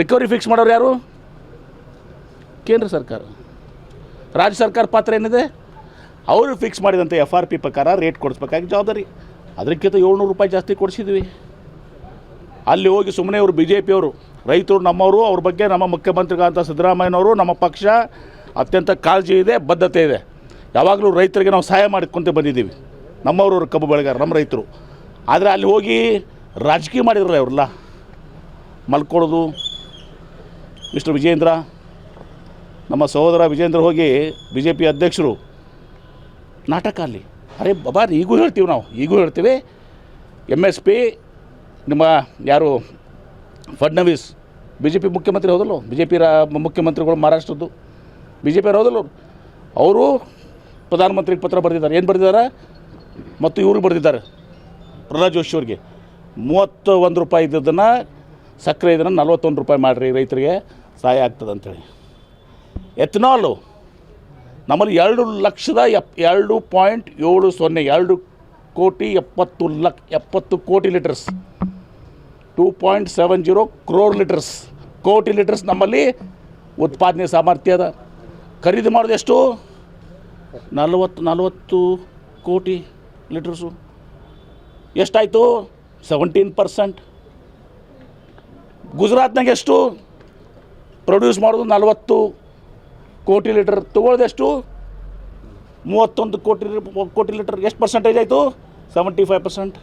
Recovery fix ಮಾಡೋರು ಯಾರು? ಕೇಂದ್ರ ಸರ್ಕಾರ. ರಾಜ್ಯ ಸರ್ಕಾರ ಪಾತ್ರ ಏನಿದೆ? ಅವರು ಫಿಕ್ಸ್ ಮಾಡಿದಂಥ ಎಫ್ ಆರ್ ಪಿ ಪ್ರಕಾರ ರೇಟ್ ಕೊಡಿಸ್ಬೇಕಾಗಿ ಜವಾಬ್ದಾರಿ. ಅದಕ್ಕಿಂತ ಏಳ್ನೂರು ರೂಪಾಯಿ ಜಾಸ್ತಿ ಕೊಡಿಸಿದ್ವಿ. ಅಲ್ಲಿ ಹೋಗಿ ಸುಮ್ಮನೆ ಅವರು ಬಿ ಜೆ ಪಿಯವರು ರೈತರು ನಮ್ಮವರು, ಅವ್ರ ಬಗ್ಗೆ ನಮ್ಮ ಮುಖ್ಯಮಂತ್ರಿಗಳಂತ ಸಿದ್ದರಾಮಯ್ಯನವರು, ನಮ್ಮ ಪಕ್ಷ ಅತ್ಯಂತ ಕಾಳಜಿ ಇದೆ, ಬದ್ಧತೆ ಇದೆ. ಯಾವಾಗಲೂ ರೈತರಿಗೆ ನಾವು ಸಹಾಯ ಮಾಡಿಕೊಂತ ಬಂದಿದ್ದೀವಿ. ನಮ್ಮವರು ಕಬ್ಬು ಬೆಳೆಗಾರ, ನಮ್ಮ ರೈತರು. ಆದರೆ ಅಲ್ಲಿ ಹೋಗಿ ರಾಜಕೀಯ ಮಾಡಿದ್ರಲ್ಲ ಅವ್ರಲ್ಲ ಮಲ್ಕೊಳ್ಳೋದು ಮಿಸ್ಟರ್ ವಿಜೇಂದ್ರ ನಮ್ಮ ಸಹೋದರ ವಿಜೇಂದ್ರ ಹೋಗಿ ಬಿ ಜೆ ಪಿ ಅಧ್ಯಕ್ಷರು ನಾಟಕ ಅಲ್ಲಿ. ಅರೆ ಬಾಬಾ, ಈಗೂ ಹೇಳ್ತೀವಿ ನಾವು, ಈಗೂ ಹೇಳ್ತೀವಿ. ಎಂ ಎಸ್ ಪಿ ನಿಮ್ಮ ಯಾರು, ಫಡ್ನವೀಸ್ ಬಿ ಜೆ ಪಿ ಮುಖ್ಯಮಂತ್ರಿ ಹೌದಲ್ಲ? ಬಿ ಜೆ ಪಿ ರಾ, ಮುಖ್ಯಮಂತ್ರಿಗಳು ಮಹಾರಾಷ್ಟ್ರದ್ದು. ಬಿ ಜೆ ಪಿ ಹೌದಲ್ಲ? ಅವರು ಪ್ರಧಾನಮಂತ್ರಿಗೆ ಪತ್ರ ಬರೆದಿದ್ದಾರೆ. ಏನು ಬರೆದಿದ್ದಾರೆ? ಮತ್ತು ಇವರು ಬರೆದಿದ್ದಾರೆ. ಪ್ರಹ್ಲಾದ್ ಜೋಶಿ ಅವ್ರಿಗೆ. ಮೂವತ್ತು ಒಂದು ರೂಪಾಯಿ ಇದ್ದದನ್ನು ಸಕ್ಕರೆ ಇದನ್ನು ನಲ್ವತ್ತೊಂದು ರೂಪಾಯಿ ಮಾಡಿರಿ ರೈತರಿಗೆ ಸಹಾಯ ಆಗ್ತದೆ ಅಂಥೇಳಿ ಎಥನಾಲು ನಮ್ಮಲ್ಲಿ ಎರಡು ಲಕ್ಷದ ಎಪ್, ಎರಡು ಪಾಯಿಂಟ್ ಏಳು ಸೊನ್ನೆ, ಎರಡು ಕೋಟಿ ಎಪ್ಪತ್ತು ಲಕ್, ಎಪ್ಪತ್ತು ಕೋಟಿ litres. Two point seven zero crore litres. ಕೋಟಿ ಲೀಟರ್ಸ್ ನಮ್ಮಲ್ಲಿ ಉತ್ಪಾದನೆ ಸಾಮರ್ಥ್ಯ ಅದ. ಖರೀದಿ ಮಾಡೋದು ಎಷ್ಟು? ನಲವತ್ತು ನಲವತ್ತು ಕೋಟಿ ಲೀಟರ್ಸು. ಎಷ್ಟಾಯಿತು? ಸೆವೆಂಟೀನ್ ಪರ್ಸೆಂಟ್ ಗುಜರಾತ್ನಾಗ ಎಷ್ಟು? ಪ್ರೊಡ್ಯೂಸ್ ಮಾಡೋದು ನಲವತ್ತು ಕೋಟಿ ಲೀಟರ್ ತೊಗೊಳ್ದೆಷ್ಟು ಮೂವತ್ತೊಂದು ಕೋಟಿ ಕೋಟಿ ಲೀಟರ್, ಎಷ್ಟು ಪರ್ಸೆಂಟೇಜ್ ಆಯಿತು? Seventy five percent